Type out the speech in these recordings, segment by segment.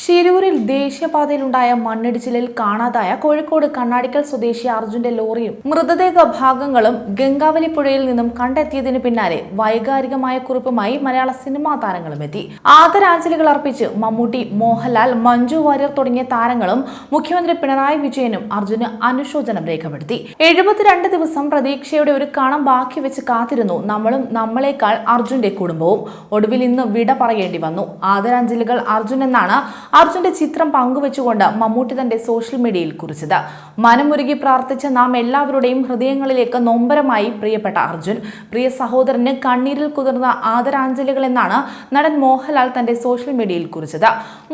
ശിരൂരിൽ ദേശീയപാതയിലുണ്ടായ മണ്ണിടിച്ചിലിൽ കാണാതായ കോഴിക്കോട് കണ്ണാടിക്കൽ സ്വദേശി അർജുന്റെ ലോറിയും മൃതദേഹ ഭാഗങ്ങളും ഗംഗാവലി പുഴയിൽ നിന്നും കണ്ടെത്തിയതിനു പിന്നാലെ വൈകാരികമായ കുറിപ്പുമായി മലയാള സിനിമാ താരങ്ങളും എത്തി. ആദരാഞ്ജലികൾ അർപ്പിച്ച് മമ്മൂട്ടി മോഹൻലാൽ മഞ്ജു വാര്യർ തുടങ്ങിയ താരങ്ങളും മുഖ്യമന്ത്രി പിണറായി വിജയനും അർജുന് അനുശോചനം രേഖപ്പെടുത്തി. എഴുപത്തിരണ്ട് ദിവസം പ്രതീക്ഷയുടെ ഒരു കണം ബാക്കി വെച്ച് കാത്തിരുന്നു നമ്മളും നമ്മളെക്കാൾ അർജുന്റെ കുടുംബവും. ഒടുവിൽ ഇന്ന് വിട പറയേണ്ടി വന്നു. ആദരാഞ്ജലികൾ അർജുൻ എന്നാണ് അർജുന്റെ ചിത്രം പങ്കുവെച്ചുകൊണ്ട് മമ്മൂട്ടി തന്റെ സോഷ്യൽ മീഡിയയിൽ കുറിച്ചത്. മനമുരുകി പ്രാർത്ഥിച്ച നാം എല്ലാവരുടെയും ഹൃദയങ്ങളിലേക്ക് നൊമ്പരമായി പ്രിയപ്പെട്ട അർജുൻ പ്രിയ സഹോദരന് കണ്ണീരിൽ കുതിർന്ന ആദരാഞ്ജലികൾ എന്നാണ് നടൻ മോഹൻലാൽ തന്റെ സോഷ്യൽ മീഡിയയിൽ കുറിച്ചത്.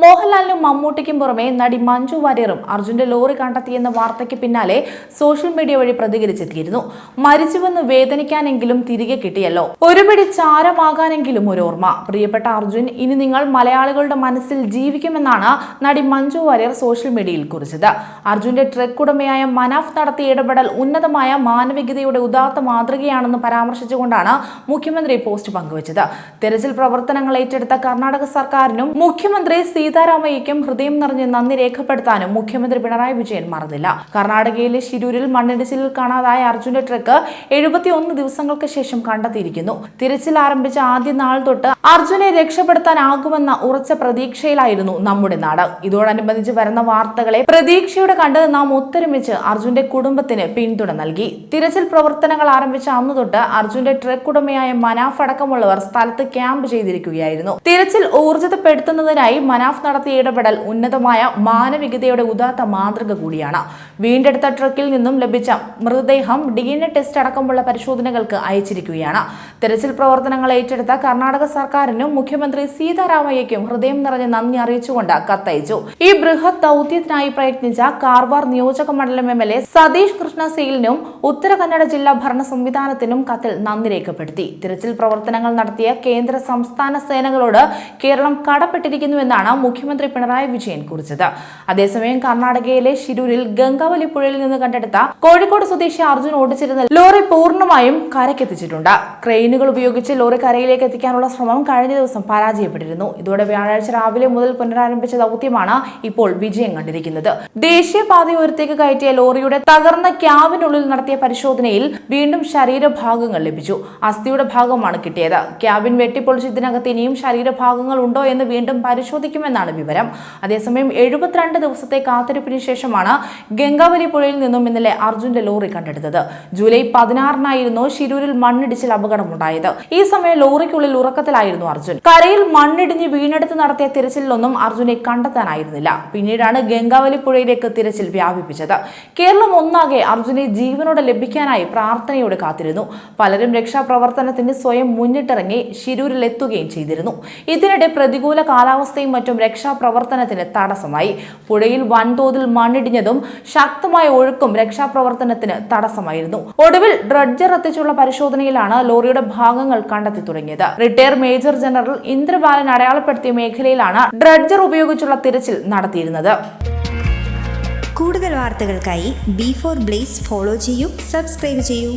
മോഹൻലാലിനും മമ്മൂട്ടിക്കും പുറമെ നടി മഞ്ജു വാര്യറും അർജുന്റെ ലോറി കണ്ടെത്തിയെന്ന വാർത്തയ്ക്ക് പിന്നാലെ സോഷ്യൽ മീഡിയ വഴി പ്രതികരിച്ചെത്തിയിരുന്നു. മരിച്ചുവെന്ന് വേദനിക്കാനെങ്കിലും തിരികെ കിട്ടിയല്ലോ. ഒരുപിടി ചാരമാകാനെങ്കിലും ഒരു ഓർമ്മ. പ്രിയപ്പെട്ട അർജുൻ ഇനി നിങ്ങൾ മലയാളികളുടെ മനസ്സിൽ ജീവിക്കുമെന്നാണ് നടി മഞ്ജു വാര്യർ സോഷ്യൽ മീഡിയയിൽ കുറിച്ചത്. അർജുന്റെ ട്രക്ക് ഉടമയായ മനാഫ് നടത്തിയ ഇടപെടൽ ഉന്നതമായ മാനവികതയുടെ ഉദാത്ത മാതൃകയാണെന്ന് പരാമർശിച്ചുകൊണ്ടാണ് മുഖ്യമന്ത്രി പോസ്റ്റ് പങ്കുവച്ചത്. തെരച്ചിൽ പ്രവർത്തനങ്ങൾ ഏറ്റെടുത്ത കർണാടക സർക്കാരിനും മുഖ്യമന്ത്രി സീതാരാമയ്യയ്ക്കും ഹൃദയം നിറഞ്ഞ് നന്ദി രേഖപ്പെടുത്താനും മുഖ്യമന്ത്രി പിണറായി വിജയൻ മറന്നില്ല. കർണാടകയിലെ ശിരൂരിൽ മണ്ണിടിച്ചിലിൽ കാണാതായ അർജുന്റെ ട്രക്ക് എഴുപത്തിയൊന്ന് ദിവസങ്ങൾക്ക് ശേഷം കണ്ടെത്തിയിരിക്കുന്നു. തിരച്ചിൽ ആരംഭിച്ച ആദ്യ നാൾ തൊട്ട് അർജുനെ രക്ഷപ്പെടുത്താനാകുമെന്ന ഉറച്ച പ്രതീക്ഷയിലായിരുന്നു നമ്മുടെ നാട്. ഇതോടനുബന്ധിച്ച് വരുന്ന വാർത്തകളെ പ്രതീക്ഷയോടെ കണ്ടത് നാം ഒത്തൊരുമിച്ച് അർജുന്റെ കുടുംബത്തിന് പിന്തുണ നൽകി. തിരച്ചിൽ പ്രവർത്തനങ്ങൾ ആരംഭിച്ച അന്ന് തൊട്ട് അർജുന്റെ ട്രക്ക് ഉടമയായ മനാഫ് അടക്കമുള്ളവർ സ്ഥലത്ത് ക്യാമ്പ് ചെയ്തിരിക്കുകയായിരുന്നു. തിരച്ചിൽ ഊർജിതപ്പെടുത്തുന്നതിനായി മനാഫ് നടത്തിയ ഇടപെടൽ ഉന്നതമായ മാനവികതയുടെ ഉദാത്ത മാതൃക കൂടിയാണ്. വീണ്ടെടുത്ത ട്രക്കിൽ നിന്നും ലഭിച്ച മൃതദേഹം ഡി എൻ എ ടെസ്റ്റ് അടക്കമുള്ള പരിശോധനകൾക്ക് അയച്ചിരിക്കുകയാണ്. തിരച്ചിൽ പ്രവർത്തനങ്ങൾ ഏറ്റെടുത്ത കർണാടക സർക്കാരിനും മുഖ്യമന്ത്രി സീതാരാമയ്യയ്ക്കും ഹൃദയം നിറഞ്ഞ നന്ദി അറിയിച്ചുകൊണ്ട് കത്തയച്ചു. ഈ ബൃഹത് ദൗത്യത്തിനായി പ്രയത്നിച്ച കാർവാർ നിയോജക മണ്ഡലം M L A Satish Krishna Uttara Kannada ജില്ലാ ഭരണ സംവിധാനത്തിനും കത്തിൽ നന്ദി രേഖപ്പെടുത്തി. തിരച്ചിൽ പ്രവർത്തനങ്ങൾ നടത്തിയ കേന്ദ്ര സംസ്ഥാന സേനകളോട് കേരളം കടപ്പെട്ടിരിക്കുന്നുവെന്നാണ് മുഖ്യമന്ത്രി പിണറായി വിജയൻ കുറിച്ചത്. അതേസമയം കർണാടകയിലെ ശിരൂരിൽ ഗംഗാവലി പുഴയിൽ നിന്ന് കണ്ടെടുത്ത കോഴിക്കോട് സ്വദേശി അർജുൻ ഓടിച്ചിരുന്ന ലോറി പൂർണമായും കരക്കെത്തിച്ചിട്ടുണ്ട് ക്രെയിനുകൾ ഉപയോഗിച്ച് ലോറി കരയിലേക്ക് എത്തിക്കാനുള്ള ശ്രമം കഴിഞ്ഞ ദിവസം പരാജയപ്പെട്ടിരുന്നു. ഇതോടെ വ്യാഴാഴ്ച രാവിലെ മുതൽ പുനരാരംഭിച്ച ദൗത്യമാണ് ഇപ്പോൾ വിജയം കണ്ടിരിക്കുന്നത്. ദേശീയപാതയോരത്തേക്ക് കയറ്റിയ ലോറിയുടെ തകർന്ന ക്യാബിനുള്ളിൽ നടത്തിയ പരിശോധനയിൽ വീണ്ടും ശരീരഭാഗങ്ങൾ ലഭിച്ചു. അസ്ഥിയുടെ ഭാഗമാണ് കിട്ടിയത്. ക്യാബിൻ വെട്ടിപ്പൊളിച്ച് ഇതിനകത്ത് ഇനിയും ശരീരഭാഗങ്ങൾ ഉണ്ടോ എന്ന് വീണ്ടും പരിശോധിക്കുമെന്നാണ് വിവരം. അതേസമയം എഴുപത്തിരണ്ട് ദിവസത്തെ കാത്തിരിപ്പിന് ശേഷമാണ് ഗംഗാവലി പുഴയിൽ നിന്നും ഇന്നലെ അർജുന്റെ ലോറി കണ്ടെടുത്തത്. ജൂലൈ പതിനാറിനായിരുന്നു ശിരൂരിൽ മണ്ണിടിച്ചിൽ അപകടമുണ്ടായത്. ഈ സമയം ലോറിക്കുള്ളിൽ ഉറക്കത്തിലായിരുന്നു അർജുൻ. കരയിൽ മണ്ണിടിഞ്ഞ് വീണെടുത്ത് നടത്തിയ തിരച്ചിലൊന്നും അർജുനെ കണ്ടെത്താനായിരുന്നില്ല. പിന്നീടാണ് ഗംഗാവലി പുഴയിലേക്ക് തിരച്ചിൽ വ്യാപിപ്പിച്ചത്. കേരളം ഒന്നാകെ അർജുനെ ജീവനോടെ ലഭിക്കാനായി പ്രാർത്ഥനയോടെ കാത്തിരുന്നു. പലരും രക്ഷാപ്രവർത്തനത്തിന് സ്വയം മുന്നിട്ടിറങ്ങി ശിരൂരിൽ എത്തുകയും ചെയ്തിരുന്നു. ഇതിനിടെ പ്രതികൂല കാലാവസ്ഥയും മറ്റും രക്ഷാപ്രവർത്തനത്തിന് തടസ്സമായി. പുഴയിൽ വൻതോതിൽ മണ്ണിടിഞ്ഞതും ശക്തമായ ഒഴുക്കും രക്ഷാപ്രവർത്തനത്തിന് തടസ്സമായിരുന്നു. ഒടുവിൽ ഡ്രഡ്ജർ എത്തിച്ചുള്ള പരിശോധനയിലാണ് ലോറിയുടെ ഭാഗങ്ങൾ കണ്ടെത്തി തുടങ്ങിയത്. റിട്ടയർ മേജർ ജനറൽ ഇന്ദ്രബാലൻ അടയാളപ്പെടുത്തിയ മേഖലയിലാണ് ഡ്രഡ്ജർ ഉപയോഗിച്ചുള്ള തിരച്ചിൽ നടത്തിയിരുന്നത്. കൂടുതൽ വാർത്തകൾക്കായി ബി ഫോർ ബ്ലേസ് ഫോളോ ചെയ്യൂ സബ്സ്ക്രൈബ് ചെയ്യൂ.